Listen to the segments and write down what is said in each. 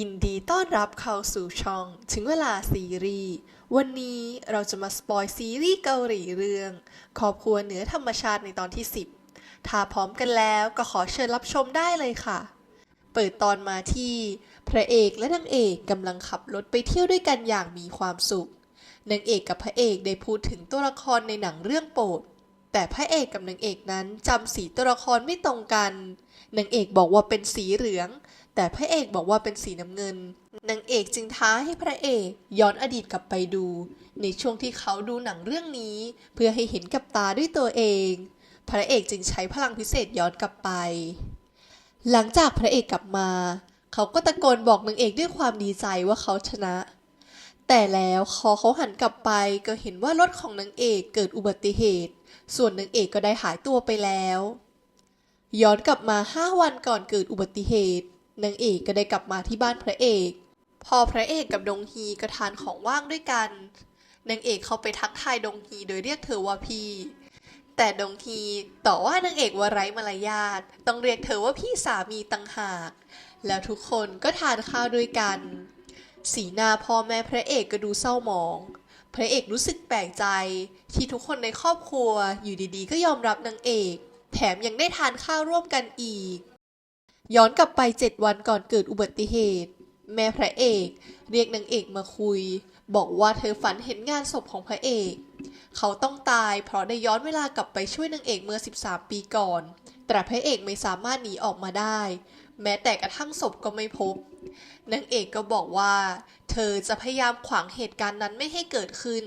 ยินดีต้อนรับเข้าสู่ช่อง ถึงเวลาซีรีส์ วันนี้เราจะมาสปอยซีรีส์เกาหลีเรื่อง ครอบครัวเหนือธรรมชาติในตอนที่ 10 ถ้าพร้อมกันแล้วก็ขอเชิญรับชมได้เลยค่ะ เปิดตอนมาที่ พระเอกและนางเอกกำลังขับรถไปเที่ยวด้วยกันอย่างมีความสุข นางเอกกับพระเอกได้พูดถึงตัวละครในหนังเรื่องโปรด แต่พระเอกกับนางเอกนั้นจำสีตัวละครไม่ตรงกัน นางเอกบอกว่าเป็นสีเหลือง แต่พระเอกบอกว่าเป็นสีน้ำเงิน นางเอกจึงท้าให้พระเอกย้อนอดีตกลับไปดู ในช่วงที่เขาดูหนังเรื่องนี้ เพื่อให้เห็นกับตาด้วยตัวเอง พระเอกจึงใช้พลังพิเศษย้อนกลับไป หลังจากพระเอกกลับมา เขาก็ตะโกนบอกนางเอกด้วยความดีใจว่าเขาชนะ แต่แล้วพอเขาหันกลับไปก็เห็นว่ารถของนางเอกเกิดอุบัติเหตุ ส่วนนางเอกก็ได้หายตัวไปแล้ว ย้อนกลับมาห้าวันก่อนเกิดอุบัติเหตุ นางเอกก็ได้กลับมาที่บ้านพระเอก พอพระเอกกับดงฮีก็ทานของว่างด้วยกันนางเอกเข้าไปทักทายดงฮีโดยเรียกเธอว่าพี่ แต่ดงฮีต่อว่านางเอกว่าไร้มารยาทต้องเรียกเธอว่าพี่สามีต่างหาก แล้วทุกคนก็ทานข้าวด้วยกัน สีหน้าพ่อแม่พระเอกก็ดูเศร้าหมอง พระเอกรู้สึกแปลกใจ ที่ทุกคนในครอบครัวอยู่ดีๆ ก็ยอมรับนางเอก แถมยังได้ทานข้าวร่วมกันอีก ย้อนกลับไปเจ็ดวันก่อนเกิดอุบัติเหตุ แม่พระเอก เรียกนางเอกมาคุย บอกว่าเธอฝันเห็นงานศพของพระเอก เขาต้องตายเพราะได้ย้อนเวลากลับไปช่วยนางเอกเมื่อ 13 ปีก่อน แต่พระเอกไม่สามารถหนีออกมาได้ แม้แต่กระทั่งศพก็ไม่พบนางเอกก็บอกว่า เธอจะพยายามขวางเหตุการณ์นั้นไม่ให้เกิดขึ้น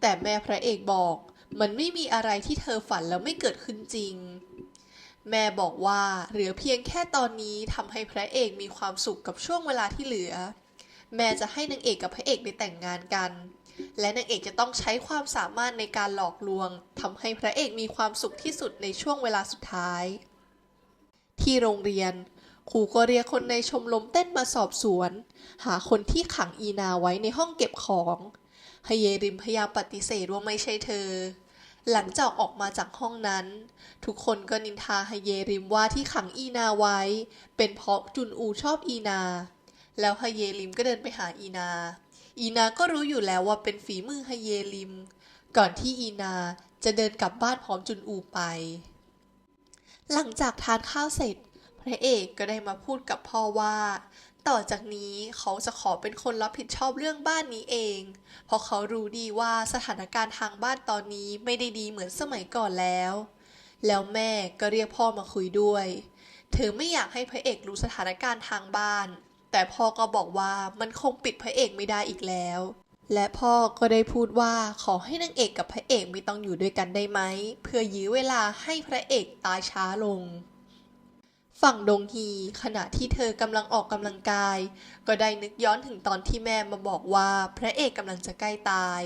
แต่แม่พระเอกบอก มันไม่มีอะไรที่เธอฝันแล้วไม่เกิดขึ้นจริง แม่บอกว่าเหลือเพียงแค่ตอนนี้ทำให้พระเอกมีความสุขกับช่วงเวลาที่เหลือ แม่จะให้นางเอกกับพระเอกได้แต่งงานกัน และนางเอกจะต้องใช้ความสามารถในการหลอกลวงทำให้พระเอกมีความสุขที่สุดในช่วงเวลาสุดท้าย ที่โรงเรียนครูก็เรียกคนในชมรมเต้นมาสอบสวน หาคนที่ขังอีนาไว้ในห้องเก็บของฮเยริมพยายามปฏิเสธว่าไม่ใช่เธอ หลังจากออกมาจากห้องนั้น ทุกคนก็นินทาฮเยริมว่าที่ขังอีนาไว้ เป็นเพราะจุนอูชอบอีนา แล้วฮเยริมก็เดินไปหาอีนา อีนาก็รู้อยู่แล้วว่าเป็นฝีมือฮเยริม ก่อนที่อีนาจะเดินกลับบ้านพร้อมจุนอูไป หลังจากทานข้าวเสร็จ พระเอกก็ได้มาพูดกับพ่อว่า ต่อจากนี้เขาจะขอเป็นคนรับผิดชอบเรื่องบ้านนี้เอง เพราะเขารู้ดีว่าสถานการณ์ทางบ้านตอนนี้ไม่ได้ดีเหมือนสมัยก่อนแล้ว แล้วแม่ก็เรียกพ่อมาคุยด้วย เธอไม่อยากให้พระเอกรู้สถานการณ์ทางบ้าน แต่พ่อก็บอกว่ามันคงปิดพระเอกไม่ได้อีกแล้ว และพ่อก็ได้พูดว่าขอให้นางเอกกับพระเอกไม่ต้องอยู่ด้วยกันได้ไหม เพื่อยื้อเวลาให้พระเอกตายช้าลง ฝั่งดงฮีขณะที่เธอกำลังออกกำลังกาย ก็ได้นึกย้อนถึงตอนที่แม่มาบอกว่าพระเอกกำลังจะใกล้ตาย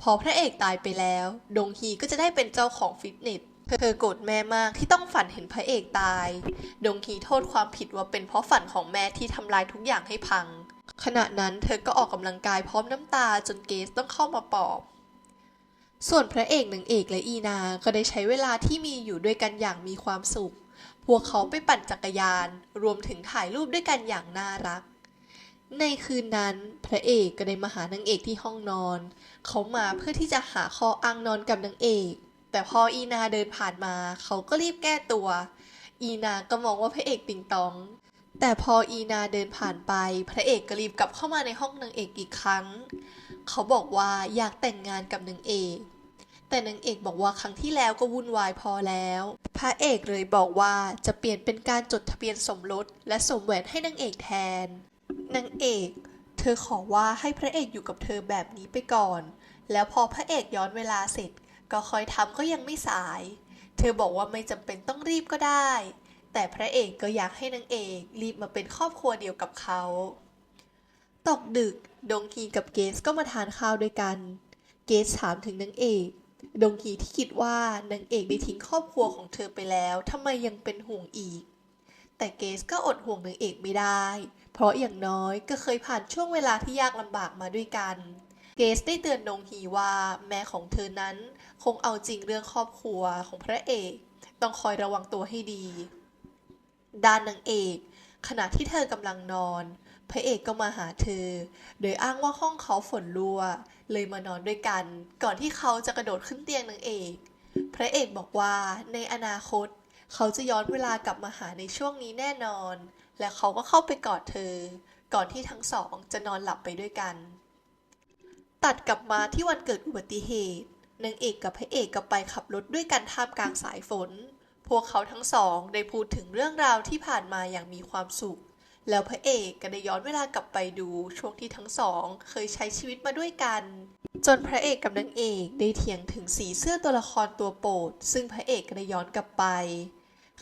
พอพระเอกตายไปแล้ว ดงฮีก็จะได้เป็นเจ้าของฟิตเนสเธอโกรธแม่มากที่ต้องฝันเห็นพระเอกตาย ดงฮีโทษความผิดว่าเป็นเพราะฝันของแม่ที่ทำลายทุกอย่างให้พัง ขณะนั้นเธอก็ออกกำลังกายพร้อมน้ำตาจนเกสต้องเข้ามาปลอบ ส่วนพระเอกนางเอกและอีนา ก็ได้ใช้เวลาที่มีอยู่ด้วยกันอย่างมีความสุข พวกเขาไปปั่นจักรยาน รวมถึงถ่ายรูปด้วยกันอย่างน่ารัก ในคืนนั้นพระเอกก็ได้มาหานางเอกที่ห้องนอน เขามาเพื่อที่จะหาคออ้างนอนกับนางเอก แต่พออีนาเดินผ่านมา เขาก็รีบแก้ตัว อีนาก็มองว่าพระเอกติงตอง แต่พออีนาเดินผ่านไป พระเอกก็รีบกลับเข้ามาในห้องนางเอกอีกครั้ง เขาบอกว่าอยากแต่งงานกับนางเอก แต่นางเอกบอกว่าครั้งที่แล้วก็วุ่นวายพอแล้ว พระเอกเลยบอกว่าจะเปลี่ยนเป็นการจดทะเบียนสมรสและสวมแหวนให้นางเอกแทน นางเอก เธอขอว่าให้พระเอกอยู่กับเธอแบบนี้ไปก่อน แล้วพอพระเอกย้อนเวลาเสร็จ ก็คอยทำก็ยังไม่สาย เธอบอกว่าไม่จำเป็นต้องรีบก็ได้ แต่พระเอกก็อยากให้นางเอกรีบมาเป็นครอบครัวเดียวกับเขา ตกดึก ดงกีกับเกสก็มาทานข้าวด้วยกัน เกสถามถึงนางเอก ดงกีที่คิดว่านางเอกได้ทิ้งครอบครัวของเธอไปแล้วทำไมยังเป็นห่วงอีก แต่เกสก็อดห่วงนางเอกไม่ได้ เพราะอย่างน้อยก็เคยผ่านช่วงเวลาที่ยากลำบากมาด้วยกัน เกสได้เตือนดงฮีว่าแม่ของเธอนั้นคงเอาจริงเรื่องครอบครัวของพระเอก ต้องคอยระวังตัวให้ดี ด้านนางเอก ขณะที่เธอกำลังนอน พระเอกก็มาหาเธอ โดยอ้างว่าห้องเขาฝนรั่ว เลยมานอนด้วยกัน ก่อนที่เขาจะกระโดดขึ้นเตียงนางเอก พระเอกบอกว่าในอนาคต เขาจะย้อนเวลากลับมาหาในช่วงนี้แน่นอน และเขาก็เข้าไปกอดเธอ ก่อนที่ทั้งสองจะนอนหลับไปด้วยกัน ตัดกลับมาที่วันเกิดอุบัติเหตุนางเอกกับพระเอกก็ไปขับรถด้วยกันท่ามกลางสายฝน พวกเขาทั้งสองได้พูดถึงเรื่องราวที่ผ่านมาอย่างมีความสุข แล้วพระเอกก็ได้ย้อนเวลากลับไปดูช่วงที่ทั้งสองเคยใช้ชีวิตมาด้วยกัน จนพระเอกกับนางเอกได้เถียงถึงสีเสื้อตัวละครตัวโปรด ซึ่งพระเอกก็ได้ย้อนกลับไป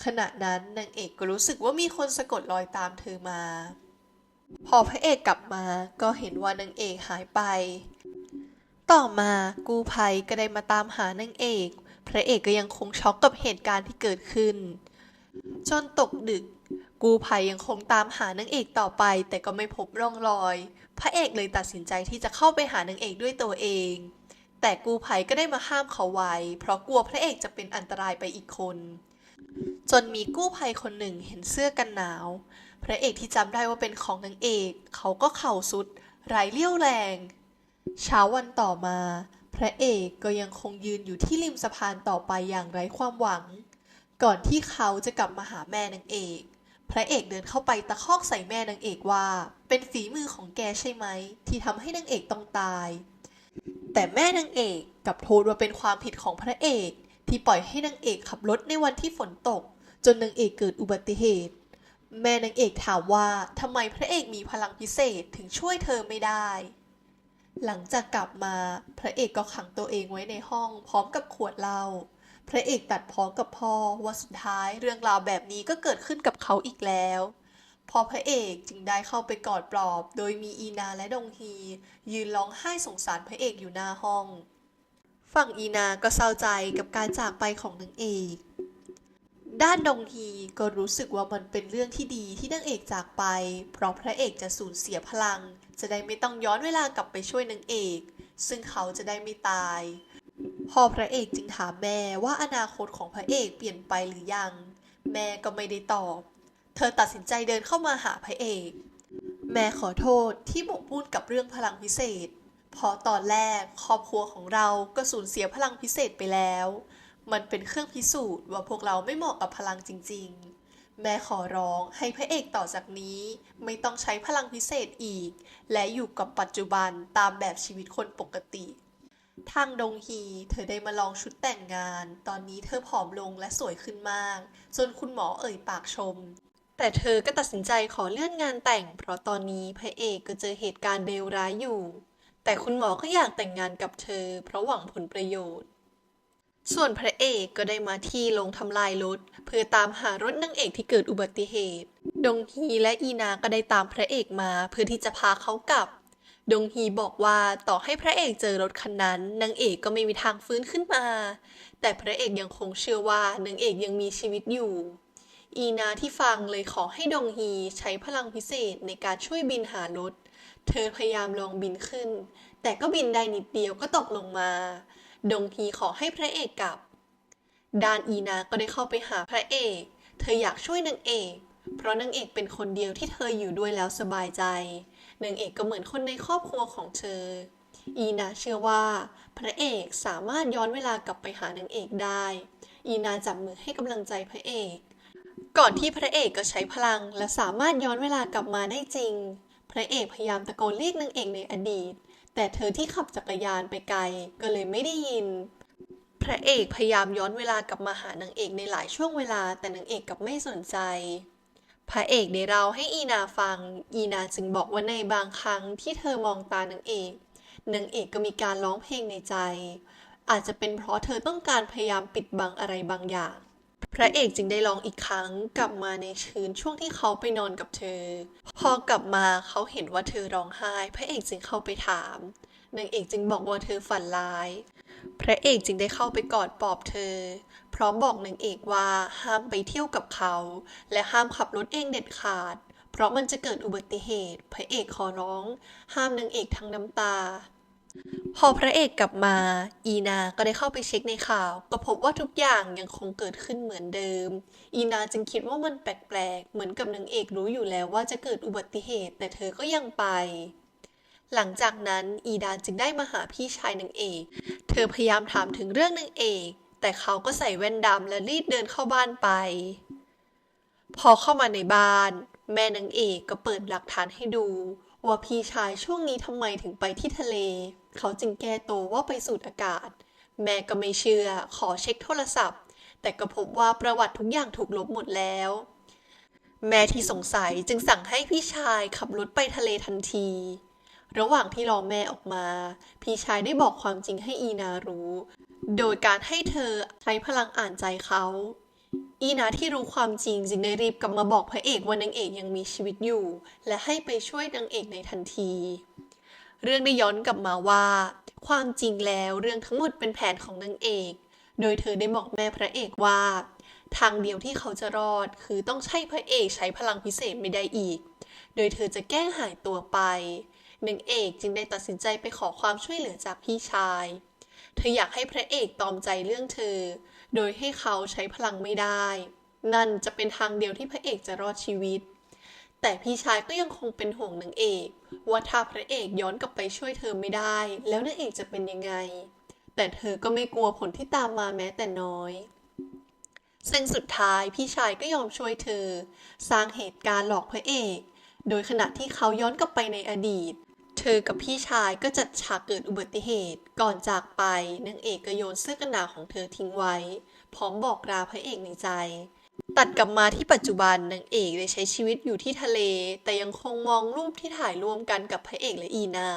ขณะนั้นนางเอกก็รู้สึกว่ามีคนสะกดรอยตามเธอมา พอพระเอกกลับมาก็เห็นว่านางเอกหายไป ต่อมากู้ภัยก็ได้มาตามหานางเอก พระเอกก็ยังคงช็อกกับเหตุการณ์ที่เกิดขึ้น จนตกดึก กู้ภัยยังคงตามหานางเอกต่อไป แต่ก็ไม่พบร่องรอย พระเอกเลยตัดสินใจที่จะเข้าไปหานางเอกด้วยตัวเอง แต่กู้ภัยก็ได้มาห้ามเขาไว้ เพราะกลัวพระเอกจะเป็นอันตรายไปอีกคน จนมีกู้ภัยคนหนึ่งเห็นเสื้อกันหนาว พระเอกที่จำได้ว่าเป็นของนางเอก เขาก็เข่าสุดไร้เลี้ยวแรง เช้าวันต่อมา พระเอกก็ยังคงยืนอยู่ที่ริมสะพานต่อไปอย่างไร้ความหวัง ก่อนที่เขาจะกลับมาหาแม่นางเอก พระเอกเดินเข้าไปตะคอกใส่แม่นางเอกว่า เป็นฝีมือของแกใช่ไหม ที่ทำให้นางเอกต้องตาย แต่แม่นางเอกกลับโทษว่าเป็นความผิดของพระเอก ที่ปล่อยให้นางเอกขับรถในวันที่ฝนตก จนนางเอกเกิดอุบัติเหตุ แม่นางเอกถามว่าทำไมพระเอกมีพลังพิเศษถึงช่วยเธอไม่ได้ หลังจากกลับมาพระเอกก็ขังตัวเองไว้ในห้องพร้อมกับขวดเหล้า พระเอกตัดพ้อกับพ่อว่าสุดท้ายเรื่องราวแบบนี้ก็เกิดขึ้นกับเขาอีกแล้ว พอพระเอกจึงได้เข้าไปกอดปลอบ โดยมีอีนาและดงฮี ยืนร้องไห้สงสารพระเอกอยู่หน้าห้อง ฝั่งอีนาก็เศร้าใจกับการจากไปของนางเอก ด้านดงฮีก็รู้สึกว่ามันเป็นเรื่องที่ดีที่นางเอกจากไป เพราะพระเอกจะสูญเสียพลัง จะได้ไม่ต้องย้อนเวลากลับไปช่วยนางเอก ซึ่งเขาจะได้ไม่ตาย พอพระเอกจึงถามแม่ว่าอนาคตของพระเอกเปลี่ยนไปหรือยัง แม่ก็ไม่ได้ตอบ เธอตัดสินใจเดินเข้ามาหาพระเอก แม่ขอโทษที่หมกมุ่นกับเรื่องพลังพิเศษพราะตอนแรกครอบครัวของเราก็สูญเสียพลังพิเศษไปแล้ว มันเป็นเครื่องพิสูจน์ว่าพวกเราไม่เหมาะกับพลังจริง ๆแม่ขอร้องให้พระเอกต่อจากนี้ ไม่ต้องใช้พลังพิเศษอีก และอยู่กับปัจจุบันตามแบบชีวิตคนปกติ ทางดงฮีเธอได้มาลองชุดแต่งงาน ตอนนี้เธอผอมลงและสวยขึ้นมาก จนคุณหมอเอ่ยปากชม แต่เธอก็ตัดสินใจขอเลื่อนงานแต่ง เพราะตอนนี้พระเอกก็เจอเหตุการณ์เลวร้ายอยู่ แต่คุณหมอก็อยากแต่งงานกับเธอ เพราะหวังผลประโยชน์ ส่วนพระเอกก็ได้มาที่โรงทำลายรถ เพื่อตามหารถนางเอกที่เกิดอุบัติเหตุ ดงฮีและอีนาก็ได้ตามพระเอกมาเพื่อที่จะพาเขากลับ ดงฮีบอกว่าต่อให้พระเอกเจอรถคันนั้นนางเอกก็ไม่มีทางฟื้นขึ้นมา แต่พระเอกยังคงเชื่อว่านางเอกยังมีชีวิตอยู่ อีนาที่ฟังเลยขอให้ดงฮีใช้พลังพิเศษในการช่วยบินหารถ เธอพยายามลองบินขึ้น แต่ก็บินได้นิดเดียวก็ตกลงมา ดงฮีขอให้พระเอกกลับดานอีนาก็ได้เข้าไปหาพระเอก เธออยากช่วยนางเอก เพราะนางเอกเป็นคนเดียวที่เธออยู่ด้วยแล้วสบายใจ นางเอกก็เหมือนคนในครอบครัวของเธอ อีนาเชื่อว่า พระเอกสามารถย้อนเวลากลับไปหานางเอกได้ อีนาจับมือให้กำลังใจพระเอก ก่อนที่พระเอกก็ใช้พลัง และสามารถย้อนเวลากลับมาได้จริง พระเอกพยายามตะโกนเรียกนางเอกในอดีต แต่เธอที่ขับจักรยานไปไกลก็เลยไม่ได้ยินพระเอกพยายามย้อนเวลากลับมาหานางเอกในหลายช่วงเวลาแต่นางเอกกลับไม่สนใจ พระเอกได้เล่าให้อีนาฟัง อีนาจึงบอกว่าในบางครั้งที่เธอมองตานางเอกนางเอกก็มีการร้องเพลงในใจ อาจจะเป็นเพราะเธอต้องการพยายามปิดบังอะไรบางอย่าง พระเอกจึงได้ร้องอีกครั้งกลับมาในคืนช่วงที่เขาไปนอนกับเธอ พอกลับมาเขาเห็นว่าเธอร้องไห้ พระเอกจึงเข้าไปถาม นางเอกจึงบอกว่าเธอฝันร้าย พระเอกจึงได้เข้าไปกอดปลอบเธอ พร้อมบอกนางเอกว่าห้ามไปเที่ยวกับเขา และห้ามขับรถเองเด็ดขาด เพราะมันจะเกิดอุบัติเหตุ พระเอกขอร้อง ห้ามนางเอกทั้งน้ำตา พอพระเอกกลับมา อีนาก็ได้เข้าไปเช็คในข่าว ก็พบว่าทุกอย่างยังคงเกิดขึ้นเหมือนเดิม อีนาจึงคิดว่ามันแปลกๆ เหมือนกับนางเอกรู้อยู่แล้วว่าจะเกิดอุบัติเหตุ แต่เธอก็ยังไป หลังจากนั้นอีดาจึงได้มาหาพี่ชายนางเอก เธอพยายามถามถึงเรื่องนางเอก แต่เขาก็ใส่แว่นดำและรีบเดินเข้าบ้านไป พอเข้ามาในบ้าน แม่นางเอกก็เปิดหลักฐานให้ดู ว่าพี่ชายช่วงนี้ทำไมถึงไปที่ทะเล เขาจึงแก้ตัวว่าไปสูดอากาศ แม่ก็ไม่เชื่อ ขอเช็คโทรศัพท์ แต่ก็พบว่าประวัติทุกอย่างถูกลบหมดแล้วแม่ที่สงสัยจึงสั่งให้พี่ชายขับรถไปทะเลทันที ระหว่างที่รอแม่ออกมา พี่ชายได้บอกความจริงให้อีนารู้ โดยการให้เธอใช้พลังอ่านใจเขา อีนาที่รู้ความจริงจึงได้รีบกลับมาบอกพระเอกว่านางเอกยังมีชีวิตอยู่ และให้ไปช่วยนางเอกในทันที เรื่องได้ย้อนกลับมาว่า ความจริงแล้วเรื่องทั้งหมดเป็นแผนของนางเอก โดยเธอได้บอกแม่พระเอกว่า ทางเดียวที่เขาจะรอดคือต้องใช้พระเอกใช้พลังพิเศษไม่ได้อีก โดยเธอจะแกล้งหายตัวไป นางเอกจึงได้ตัดสินใจไปขอความช่วยเหลือจากพี่ชาย เธออยากให้พระเอกตอมใจเรื่องเธอ โดยให้เขาใช้พลังไม่ได้ นั่นจะเป็นทางเดียวที่พระเอกจะรอดชีวิต แต่พี่ชายก็ยังคงเป็นห่วงนางเอก ว่าถ้าพระเอกย้อนกลับไปช่วยเธอไม่ได้ แล้วนางเอกจะเป็นยังไง แต่เธอก็ไม่กลัวผลที่ตามมาแม้แต่น้อยซึ่งสุดท้ายพี่ชายก็ยอมช่วยเธอ สร้างเหตุการณ์หลอกพระเอก โดยขณะที่เขาย้อนกลับไปในอดีต เธอกับพี่ชายก็จัดฉากเกิดอุบัติเหตุ ก่อนจากไปนางเอกก็โยนเสื้อกันหนาวของเธอทิ้งไว้ พร้อมบอกลาพระเอกในใจ ตัดกลับมาที่ปัจจุบันนางเอกได้ใช้ชีวิตอยู่ที่ทะเล แต่ยังคงมองรูปที่ถ่ายร่วมกันกับพระเอกและอีนา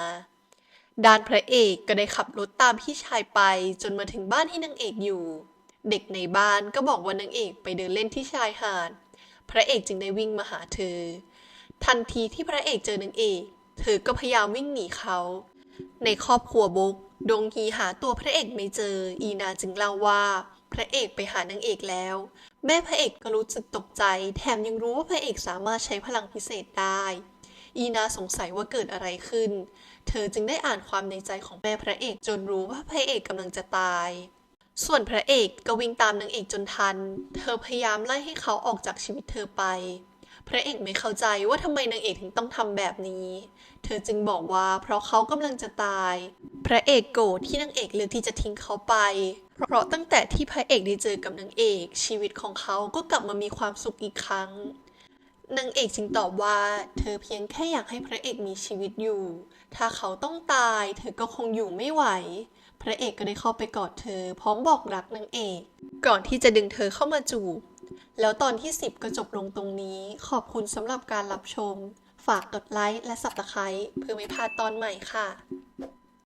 ด้านพระเอกก็ได้ขับรถตามพี่ชายไป จนมาถึงบ้านที่นางเอกอยู่ เด็กในบ้านก็บอกว่านางเอกไปเดินเล่นที่ชายหาด พระเอกจึงได้วิ่งมาหาเธอ ทันทีที่พระเอกเจอนางเอก เธอก็พยายามวิ่งหนีเขา ในครอบครัวบุกดงฮีหาตัวพระเอกไม่เจอ อีนาจึงเล่าว่า พระเอกไปหานางเอกแล้ว แม่พระเอกก็รู้สึกตกใจ แถมยังรู้ว่าพระเอกสามารถใช้พลังพิเศษได้ อีนาสงสัยว่าเกิดอะไรขึ้น เธอจึงได้อ่านความในใจของแม่พระเอกจนรู้ว่าพระเอกกำลังจะตาย ส่วนพระเอกก็วิ่งตามนางเอกจนทัน เธอพยายามไล่ให้เขาออกจากชีวิตเธอไป พระเอกไม่เข้าใจว่าทำไมนางเอกถึงต้องทำแบบนี้ เธอจึงบอกว่าเพราะเขากำลังจะตาย พระเอกโกรธที่นางเอกเลือกที่จะทิ้งเขาไป เพราะตั้งแต่ที่พระเอกได้เจอกับนางเอก ชีวิตของเขาก็กลับมามีความสุขอีกครั้ง นางเอกจึงตอบว่า เธอเพียงแค่อยากให้พระเอกมีชีวิตอยู่ ถ้าเขาต้องตาย เธอก็คงอยู่ไม่ไหวพระเอกก็ได้เข้าไปกอดเธอ พร้อมบอกรักนางเอก ก่อนที่จะดึงเธอเข้ามาจูบ แล้วตอนที่ 10 ก็จบลงตรงนี้ ขอบคุณสำหรับการรับชม ฝากกดไลค์และสับตะไคร้เพื่อไม่พลาดตอนใหม่ค่ะ